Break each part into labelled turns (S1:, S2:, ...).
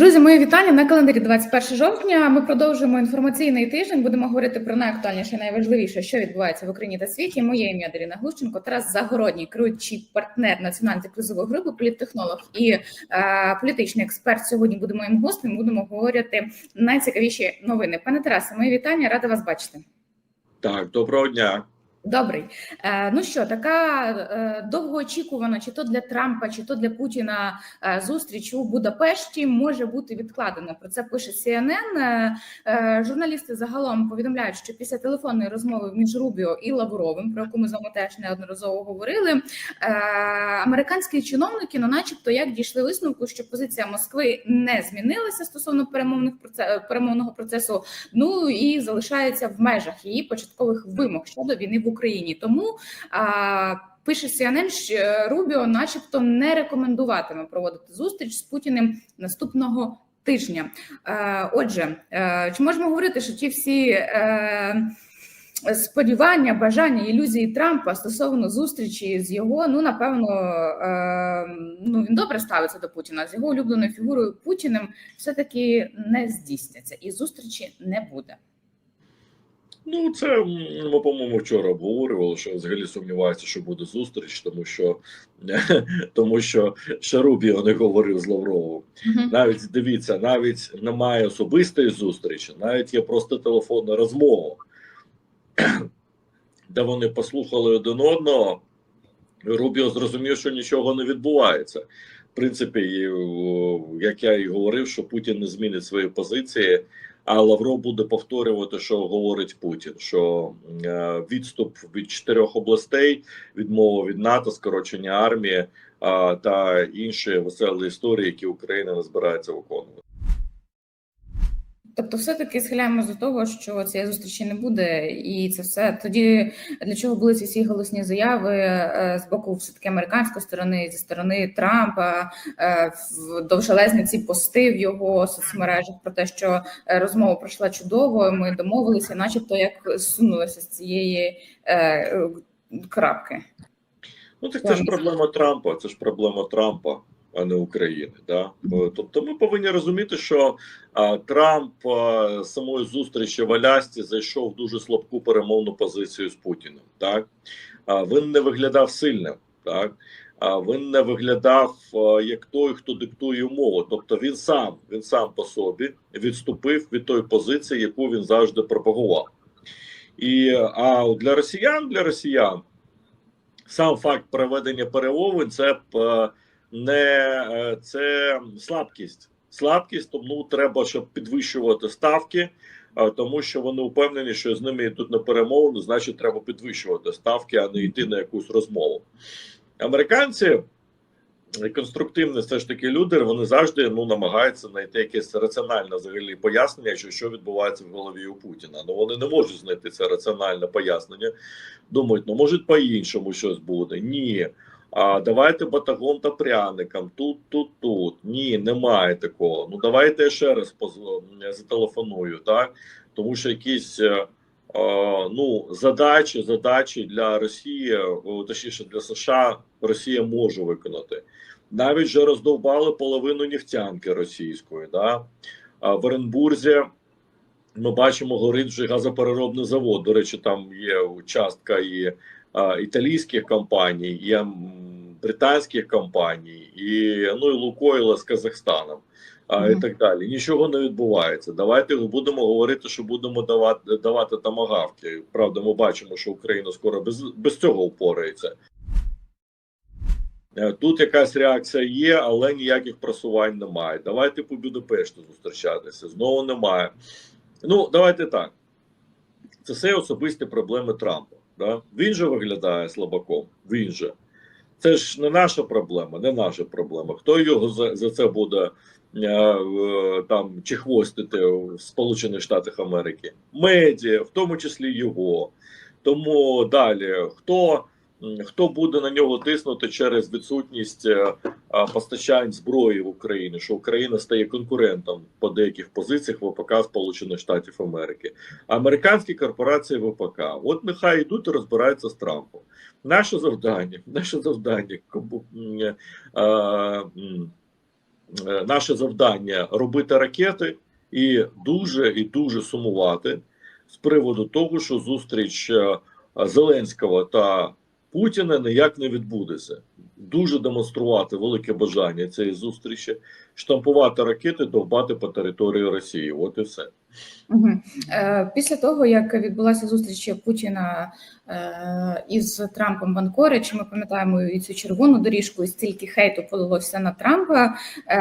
S1: Друзі, мої вітання на календарі 21 жовтня. Ми продовжуємо інформаційний тиждень. Будемо говорити про найактуальніше, найважливіше, що відбувається в Україні та світі. Моє ім'я Даріна Глущенко, Тарас Загородній, керуючий партнер національної кризової групи, політтехнолог і е, політичний експерт. Сьогодні буде моїм гостем. Будемо говорити найцікавіші новини. Пане Тарасе, мої вітання, рада вас бачити.
S2: Так, доброго дня.
S1: Добрий, Е, ну що, така е, довгоочікувана, чи то для Трампа, чи то для Путіна е, зустріч у Будапешті може бути відкладена. Про це пише CNN. Журналісти загалом повідомляють, що після телефонної розмови між Рубіо і Лавровим, про яку ми з вами теж неодноразово говорили, американські чиновники, ну, начебто, як дійшли висновку, що позиція Москви не змінилася стосовно перемовних проце- перемовного процесу. Ну і залишається в межах її початкових вимог щодо війни в Україні. Тому а, пише CNN, що Рубіо, начебто, не рекомендуватиме проводити зустріч з Путіним наступного тижня. Е, отже, е, чи можемо говорити, що ті всі. Е, Сподівання, бажання, ілюзії Трампа стосовно зустрічі з його, ну напевно, ну він добре ставиться до Путіна. З його улюбленою фігурою Путіним все таки не здійсняться, і зустрічі не буде.
S2: Ну, це ми, по-моєму, вчора обговорювали, що взагалі сумніваюся, що буде зустріч, тому що тому що ще Рубіо не говорив з Лавровим.
S1: Мгм.
S2: Навіть дивіться, навіть немає особистої зустрічі, навіть є просто телефонна розмова, де вони послухали один одного. і Рубіо зрозумів, що нічого не відбувається. В принципі, як я і говорив, що Путін не змінить свої позиції, а Лавров буде повторювати, що говорить Путін: що е, відступ від чотирьох областей, відмова від НАТО, скорочення армії та інші веселі історії, які Україна не збирається виконувати.
S1: Тобто, все-таки схиляємося до того, що цієї зустрічі не буде, і це все тоді для чого були ці всі голосні заяви е, з боку все таки американської сторони, зі сторони Трампа, е, в- довжелезні ці пости в його соцмережах про те, що е, розмова пройшла чудово. Ми домовилися, начебто як сунулися з цієї крапки.
S2: Ну так це ж проблема Трампа. Це ж проблема Трампа, а не України. Да? Е, Тобто, ми повинні розуміти, що а, Трамп а, самої зустрічі в Алясці зайшов в дуже слабку перемовну позицію з Путіним. Так а, він не виглядав сильним. Так а він не виглядав а, як той, хто диктує умови. Тобто він сам він сам по собі відступив від тої позиції, яку він завжди пропагував. І а для росіян для росіян сам факт проведення перемовин це е, не е, це слабкість. Слабкість, тому треба, щоб підвищувати ставки, е, тому що вони впевнені, що з ними йдуть на перемовину, значить, треба підвищувати ставки, а не йти на якусь розмову. Американці конструктивні все ж таки люди, вони завжди ну намагаються знайти якесь раціональне взагалі пояснення, що що відбувається в голові у Путіна. Ну вони не можуть знайти це раціональне пояснення. Думають, ну може по-іншому щось буде. Ні. А давайте батагон та пряникам. Тут, тут, тут. Ні, немає такого. Ну давайте ще раз поз- зателефоную, так? Тому що якісь. е, е, Ну, задачі, задачі для Росії, точніше для США, Росія може виконати. Навіть вже роздовбали половину нефтянки російської. Да? В Оренбурзі ми бачимо, горить вже газопереробний завод. До речі, там є частка і італійських компаній, і британських компаній, і ну і Лукойла з Казахстаном. А, і так далі. Нічого не відбувається. Давайте будемо говорити, що будемо давати давати тамагавки. Правда, ми бачимо, що Україна скоро без, без цього впорається. Е, Тут якась реакція є, але ніяких просувань немає. Давайте по Будапешту зустрічатися. Знову немає. Ну, давайте так. Це все особисті проблеми Трампа. Да? Він же виглядає слабаком. Він же. Це ж не наша проблема, не наша проблема. Хто його за, за це буде е, там чехвостити в Сполучених Штатах Америки? Медіа, в тому числі його. Тому далі, хто, хто буде на нього тиснути через відсутність е, постачань зброї в Україну, що Україна стає конкурентом по деяких позиціях ВПК Сполучених Штатів Америки, американські корпорації ВПК. От нехай йдуть і розбираються з Трампом. Наше завдання, наше завдання е, е, наше завдання робити ракети і дуже і дуже сумувати з приводу того, що зустріч е, Зеленського та Путіна ніяк не відбудеться. Дуже демонструвати велике бажання цієї зустрічі, штампувати ракети, довбати по території Росії. От і все.
S1: Е, після того, як відбулася зустріч Путіна е, із Трампом в Анкоричі, ми пам'ятаємо і цю червону доріжку, і стільки хейту полилося на Трампа. Е,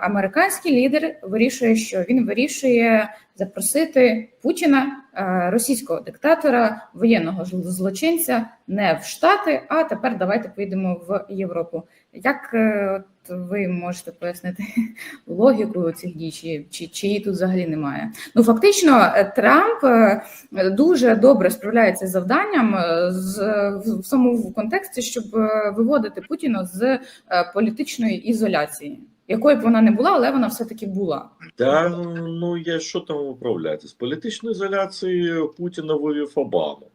S1: американський лідер вирішує, що він вирішує запросити Путіна, російського диктатора, воєнного злочинця, не в Штати, а тепер давайте поїдемо в Європу. Як ви можете пояснити логіку цих дій, чи, чи, чи її тут взагалі немає? Ну фактично, е, Трамп е, дуже добре справляється з завданням е, з в самому контексті, щоб виводити Путіна з політичної ізоляції, якою б вона не була, але вона все таки була.
S2: Та ну я що там виправляти? З політичної ізоляції Путіна вивів Обаму.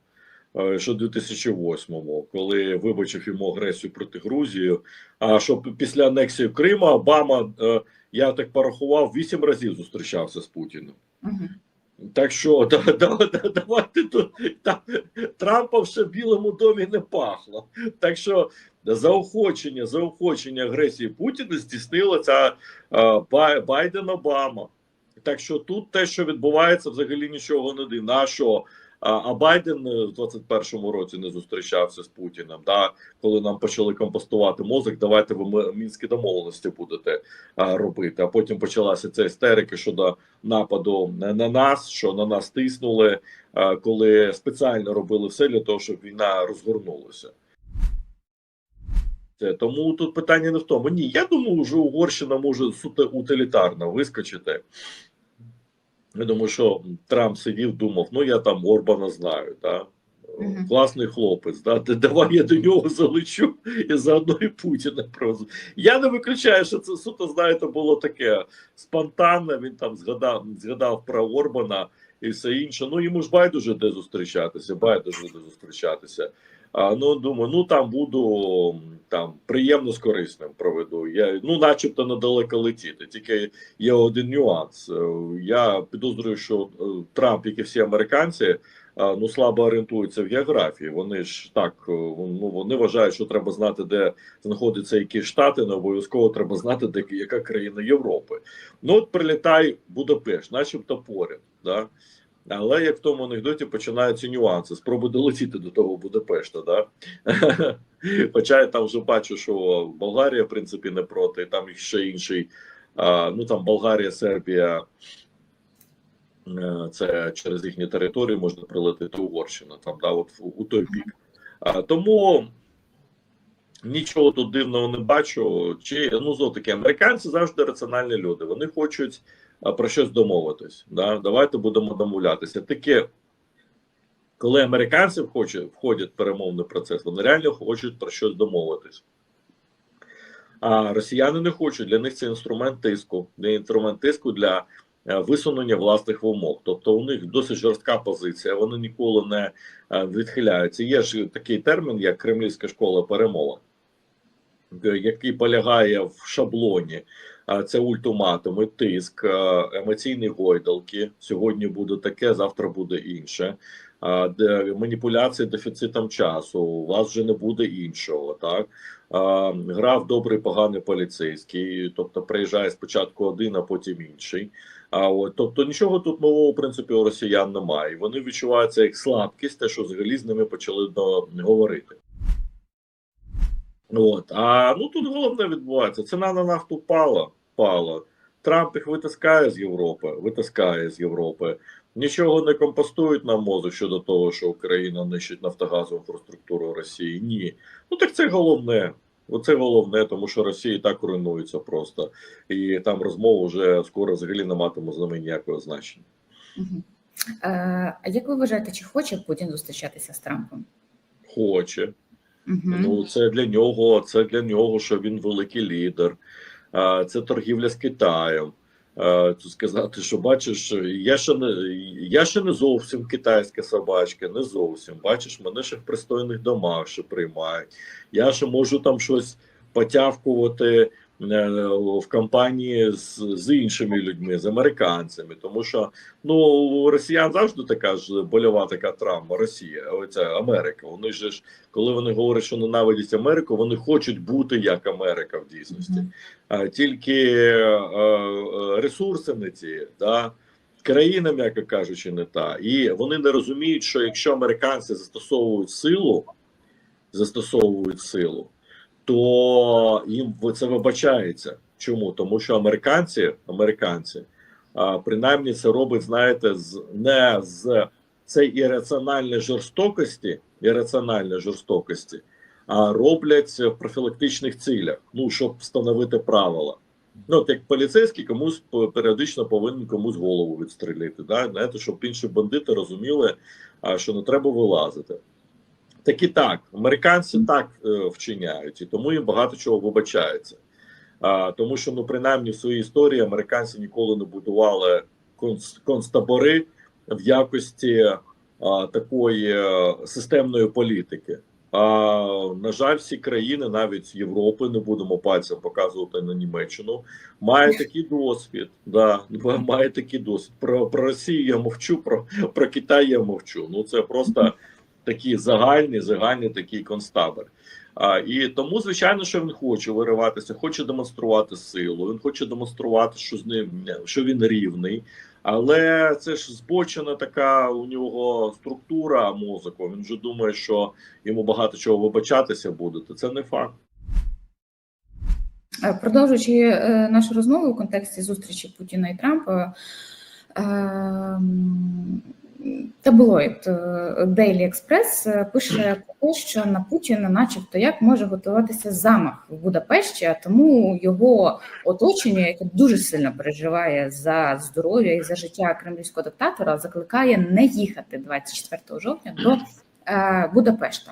S2: Е, Що 2008-му, коли вибачив йому агресію проти Грузії. А що після анексії Криму Обама, е, я так порахував, вісім разів зустрічався з Путіним.
S1: Угу.
S2: Так що да, да, да, давайте тут там Трампа ще в Білому домі не пахло. Так що заохочення, заохочення агресії Путіна здійснила ця е, Байден Обама. Так що тут те, що відбувається, взагалі нічого не дивно. А що? А, Байден е, в 21-му році не зустрічався з Путіним. Да? Коли нам почали компостувати мозок, давайте ви мінські домовленості будете робити. А потім почалася ця істерика щодо нападу на на нас, що на нас тиснули, коли спеціально робили все для того, щоб війна розгорнулася. Тому тут питання не в тому. Ні, я думаю, що Угорщина може суто утилітарно вискочити. Я думаю, що Трамп сидів, думав, ну я там Орбана знаю?
S1: Мгм.
S2: класний хлопець, да? Давай я до нього залечу і заодно і Путіна просто. Я не виключаю, що це суто, знаєте, було таке спонтанне. Він там згадав, згадав про Орбана і все інше. Ну йому ж байдуже де зустрічатися, байдуже де зустрічатися. А, ну думаю, ну там буду там приємно з корисним проведу. Я ну, начебто недалеко летіти. Тільки є один нюанс. Е, Я підозрюю, що е, Трамп, як і всі американці, ну слабо орієнтуються в географії. Вони ж так е, ну вони вважають, що треба знати, де знаходяться які штати. Не обов'язково треба знати, де яка країна Європи. Ну от прилітай Будапешт, начебто поряд. Да? Але як в тому анекдоті починаються нюанси, спроби долетіти до того Будапешта. Да? Хоча я там вже бачу, що Болгарія, в принципі, не проти, там ще інший. Ну там Болгарія, Сербія. Е, Це через їхні території можна прилетити Угорщина, там да, от у той бік. Тому нічого тут дивного не бачу. Чи ну знов таки американці завжди раціональні люди. Вони хочуть про щось домовитись. Да? Давайте будемо домовлятися. Таке, коли американці входять, входять в перемовний процес, вони реально хочуть про щось домовитись. А росіяни не хочуть. Для них це інструмент тиску, для інструмент тиску для е, висунення власних вимог. Тобто у них досить жорстка позиція, вони ніколи не е, відхиляються. Є ж такий термін, як Кремлівська школа перемовин, е, який полягає в шаблоні. Це ультиматуми, тиск, е, емоційні гойдалки. Сьогодні буде таке, завтра буде інше. Маніпуляції дефіцитом часу. У вас вже не буде іншого. Так грав добрий, поганий поліцейський, тобто приїжджає спочатку один, а потім інший. А от тобто нічого тут нового в принципі у росіян немає. Вони відчувають це як слабкість, те, що взагалі з ними почали говорити. От а ну тут головне відбувається. Ціна на нафту впала, впала. Трамп їх витискає з Європи, витискає з Європи. Нічого не компостують на мозок щодо того, що Україна нищить нафтогазову інфраструктуру Росії. Ні. Ну так це головне. Оце головне, тому що Росія і так руйнується просто. І там розмова вже скоро взагалі не матиме з ними ніякого значення.
S1: Угу. А як ви вважаєте, чи хоче Путін зустрічатися з Трампом?
S2: Хоче.
S1: Угу.
S2: Ну, це для нього, це для нього, що він великий лідер. Це торгівля з Китаєм. Тут сказати, що бачиш, я ще не я ще не зовсім китайська собачка, не зовсім. Бачиш, мене ще в пристойних домах ще приймають. Я ще можу там щось потявкувати в компанії з, з іншими людьми, з американцями, тому що ну у росіян завжди така ж больова така травма. Росія, оця Америка. Вони ж коли вони говорять, що ненавидять Америку, вони хочуть бути як Америка в дійсності.
S1: Мгм.
S2: А, тільки е, е, ресурси не ті, да? країна, м'яко кажучи, не та. І вони не розуміють, що якщо американці застосовують силу, застосовують силу, то їм це вибачається. Чому? Тому що американці, американці, принаймні це робить, знаєте, з не з цієї ірраціональної жорстокості, ірраціональної жорстокості, а роблять в профілактичних цілях, ну щоб встановити правила. Ну, от як поліцейський комусь періодично повинен комусь голову відстрілити. Да? Знаєте, щоб інші бандити розуміли, що не треба вилазити. Так і так, американці так е, вчиняють, і тому їм багато чого вибачається. А, тому що, ну, принаймні, в своїй історії американці ніколи не будували конц- концтабори в якості а, такої е, системної політики. А на жаль, всі країни, навіть Європи, не будемо пальцем показувати на Німеччину, має такий досвід. Да, має такий досвід. Про, про Росію я мовчу, про, про Китай я мовчу. Ну це просто такий загальний, загальний такий концтабор. А, і тому, звичайно, що він хоче вириватися, хоче демонструвати силу. Він хоче демонструвати, що з ним що він рівний. Але це ж збочена така у нього структура мозку. Він вже думає, що йому багато чого вибачатися буде. То це не факт.
S1: Е, Продовжуючи е, нашу розмову в контексті зустрічі Путіна і Трампа, ем, таблоїд е, Daily Express е, пише про те, що на Путіна, начебто, як може готуватися замах в Будапешті, а тому його оточення, яке дуже сильно переживає за здоров'я і за життя кремлівського диктатора, закликає не їхати 24 жовтня до е, Будапешта.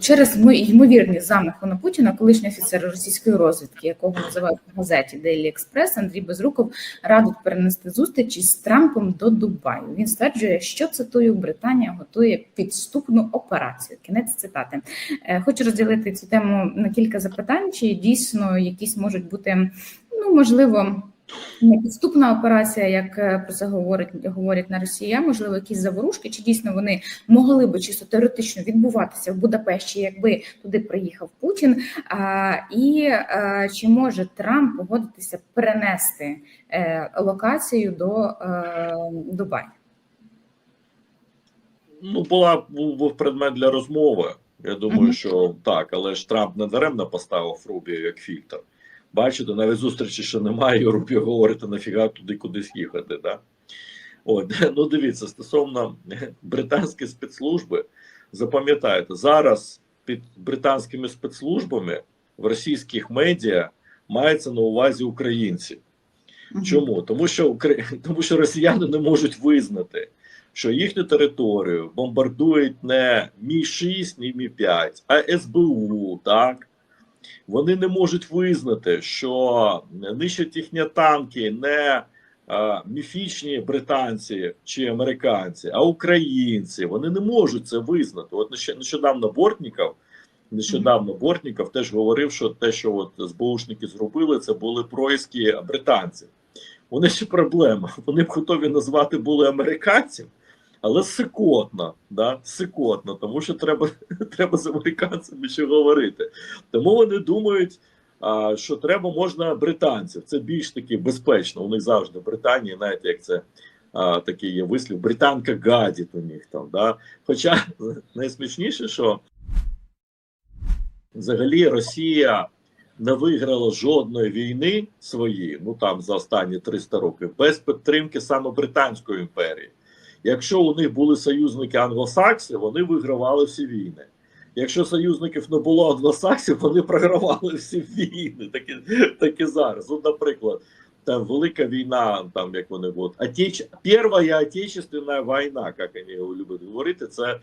S1: Через ймо- ймовірні замахи на Путіна, колишній офіцер російської розвідки, якого називають в газеті Daily Express, Андрій Безруков радить перенести зустріч із Трампом до Дубаю. Він стверджує, що цитую, Британія готує підступну операцію. Кінець цитати. Е, Хочу розділити цю тему на кілька запитань. Чи дійсно якісь можуть бути, ну можливо. Підступна операція, як е, про це говорять говорять на Росії, а можливо, якісь заворушки, чи дійсно вони могли би чисто теоретично відбуватися в Будапешті, якби туди приїхав Путін. А, і е, чи може Трамп погодитися перенести е, локацію до е, Дубаю?
S2: Ну, була був, був предмет для розмови. Я думаю,
S1: Мгм.
S2: що так, але ж Трамп не даремно поставив Рубію як фільтр. Бачите, навіть зустрічі ще немає, і Рубіо говорить, нафіга туди кудись їхати. Да? От, ну дивіться, стосовно британської спецслужби, запам'ятайте, зараз під британськими спецслужбами в російських медіа мається на увазі українці. Чому? Тому що Укра- тому що росіяни не можуть визнати, що їхню територію бомбардують не Мі 6 ні Мі 5 а СБУ. Так вони не можуть визнати, що нищать їхні танки не е, міфічні британці чи американці, а українці. Вони не можуть це визнати. От нещодавно Бортніков. Нещодавно Бортніков теж говорив, що те, що от СБУшники зробили, це були проїзки британців. Вони ще проблема. Вони б готові назвати були американців, але сикотно, да? сикотно, тому що треба, треба з американцями ще говорити. Тому вони думають, а, що треба можна британців. Це більш таки безпечно. У них завжди в Британії, знаєте, як це а, такий є вислів, британка гадить у них там. Да? Хоча найсмішніше, що взагалі Росія не виграла жодної війни своєї, ну там за останні 300 років, без підтримки саме Британської імперії. Якщо у них були союзники англосакси, вони вигравали всі війни. Якщо союзників не було англосаксів, вони програвали всі війни. Так і, так і зараз. От, наприклад, там велика війна, там як вони будуть, Отеч... Перша Отечественна війна, як вони люблять говорити, це,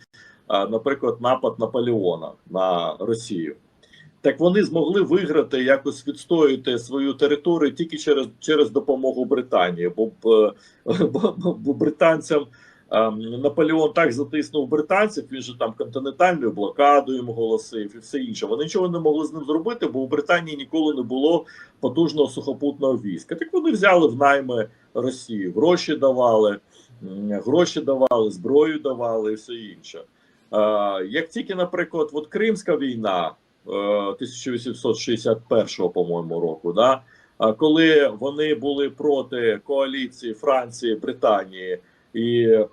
S2: наприклад, напад Наполеона на Росію. Так вони змогли виграти, якось відстояти свою територію тільки через через допомогу Британії, бо, е, бо, бо британцям ем, Наполеон так затиснув британців, він же там континентальною блокадою їм оголосив і все інше. Вони нічого не могли з ним зробити, бо у Британії ніколи не було потужного сухопутного війська. Так вони взяли в найми Росію, гроші давали, гроші давали, зброю давали і все інше. Е, Як тільки, наприклад, от Кримська війна 1861 по-моєму, року, да, коли вони були проти коаліції Франції, Британії і е,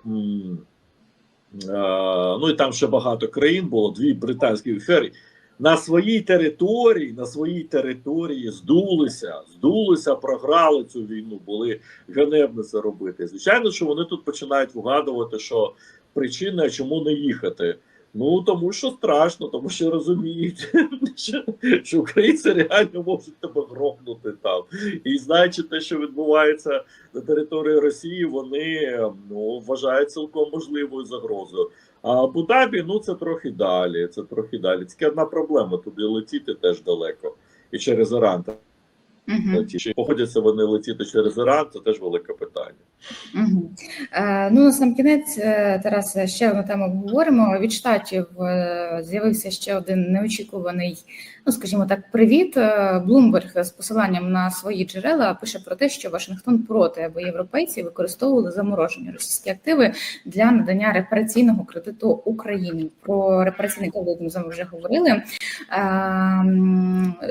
S2: ну і там ще багато країн було, дві британські імперії, на своїй території, на своїй території здулися, здулися, програли цю війну, були ганебно це робити. Звичайно, що вони тут починають вгадувати, що причина, чому не їхати. Ну тому що страшно, тому що розуміють, що, що українці реально можуть тебе грохнути там. І знаючи те, що відбувається на території Росії, вони ну вважають цілком можливою загрозою. А Абу-Дабі, ну це трохи далі. Це трохи далі. Тільки одна проблема: туди летіти теж далеко. І через Іран летіти. Чи погодяться вони летіти через Іран, це теж велике питання.
S1: Е, Ну, на сам кінець, е, Тарас, ще одну тему обговоримо. Від штатів е, з'явився ще один неочікуваний, ну скажімо так, привіт. Блумберг з посиланням на свої джерела пише про те, що Вашингтон проти, аби європейці використовували заморожені російські активи для надання репараційного кредиту Україні. Про репараційний кредит ми вже говорили.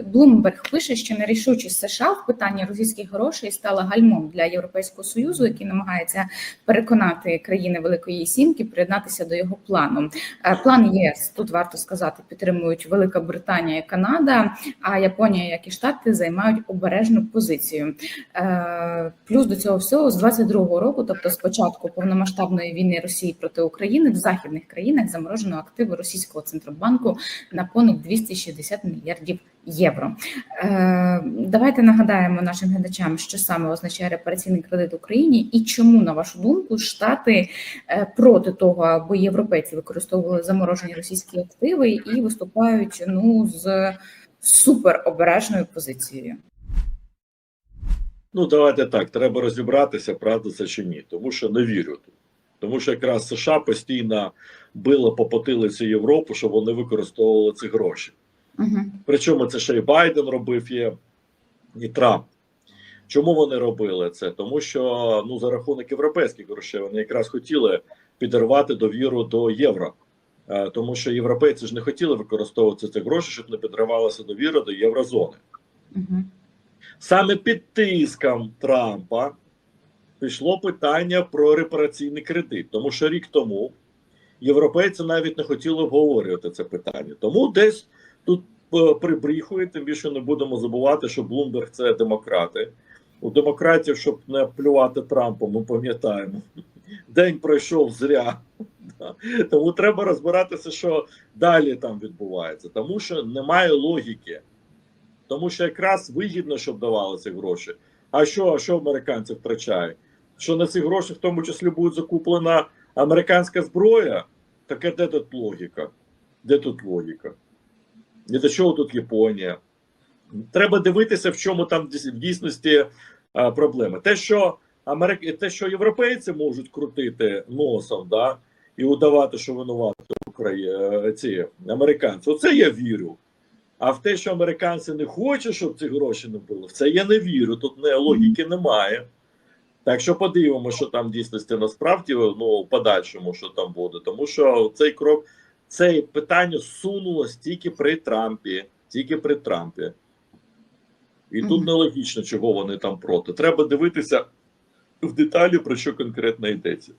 S1: Блумберг пише, що нерішучість США в питанні російських грошей стала гальмом для Європейського союзу, який намагається переконати країни Великої Сімки приєднатися до його плану. Е, План ЄС тут варто сказати, підтримують Велика Британія і Канада. А Японія, як і Штати, займають обережну позицію. Е, Плюс до цього всього з 22-го року, тобто з початку повномасштабної війни Росії проти України, в західних країнах заморожено активи російського центробанку на понад 260 мільярдів євро. Е, Давайте нагадаємо нашим глядачам, що саме означає репараційний кредит Україні, і чому, на вашу думку, штати е, проти того, аби європейці використовували заморожені російські активи і виступають ну з суперобережною позицією.
S2: Ну, давайте так. Треба розібратися, правда це чи ні, тому що не вірю тут. Тому що якраз США постійно било по потилиці Європу, щоб вони використовували ці гроші.
S1: Угу.
S2: Причому це ще і Байден робив є, і Трамп. Чому вони робили це? Тому що ну за рахунок європейських грошей вони якраз хотіли підірвати довіру до євро. Е, Тому що європейці ж не хотіли використовувати ці гроші, щоб не підривалася довіра до єврозони.
S1: Угу.
S2: Саме під тиском Трампа пішло питання про репараційний кредит, тому що рік тому європейці навіть не хотіли обговорювати це питання. Тому десь тут е, прибріхує, тим більше не будемо забувати, що Блумберг це демократи. У демократів, щоб не плювати Трампа, ми пам'ятаємо, день пройшов зря. Тому треба розбиратися, що далі там відбувається, тому що немає логіки. Тому що якраз вигідно, щоб давалися гроші. А що, а що американці втрачають? Що на ці гроші в тому числі буде закуплена американська зброя? Таке де тут логіка? Де тут логіка? І до чого тут Японія? Треба дивитися, в чому там в дійсності а, проблема. Те, що Америк... те, що європейці можуть крутити носом, да, і удавати, що винуваті Украї... ці американці, оце я вірю. А в те, що американці не хочуть, щоб ці гроші не було, в це я не вірю. Тут не, логіки немає. Так що подивимося, що там дійсності насправді ну, в подальшому, що там буде. Тому що цей крок, це питання сунулось тільки при Трампі. Тільки при Трампі. І тут нелогічно, чого вони там проти. Треба дивитися в деталі, про що конкретно йдеться.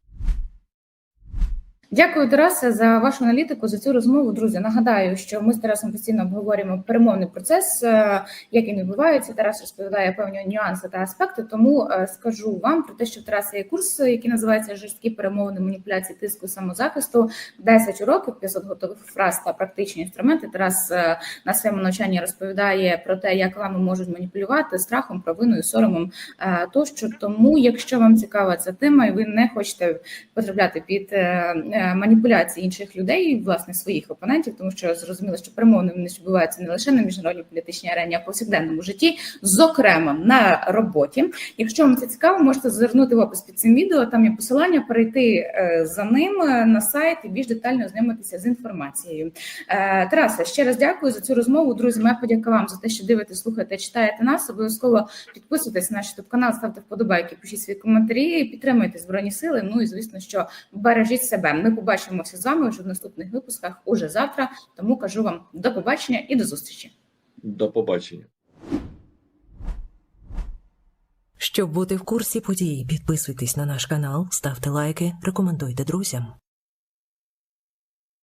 S1: Дякую, Тарасе, за вашу аналітику, за цю розмову. Друзі, нагадаю, що ми з Тарасом постійно обговорюємо перемовний процес, е, як він відбувається. Тарас розповідає певні нюанси та аспекти. Тому е, скажу вам про те, що в Тараса є курс, який називається жорсткі перемовини маніпуляції тиску самозахисту. 10 уроків, 500 готових фраз та практичні інструменти. Тарас е, на своєму навчанні розповідає про те, як вами можуть маніпулювати страхом, провиною, соромом тощо. Тому, якщо вам цікава ця тема, і ви не хочете потрапляти під маніпуляції інших людей, власне своїх опонентів, тому що зрозуміло, що перемовини вони відбуваються не лише на міжнародній політичній арені, а в повсякденному житті, зокрема на роботі. Якщо вам це цікаво, можете звернути в опис під цим відео. Там є посилання, перейти е, за ним е, на сайт і більш детально ознайомитися з інформацією. Е, Тарасе, ще раз дякую за цю розмову. Друзі, моя подяка вам за те, що дивитесь, слухаєте, читаєте нас. Обов'язково підписуйтесь на наш канал, ставте вподобайки, пишіть свої коментарі, підтримуйте збройні сили. Ну і звісно, що бережіть себе. Ми побачимося з вами вже в наступних випусках уже завтра. Тому кажу вам до побачення і до зустрічі.
S2: До побачення.
S3: Щоб бути в курсі подій, підписуйтесь на наш канал, ставте лайки, рекомендуйте друзям.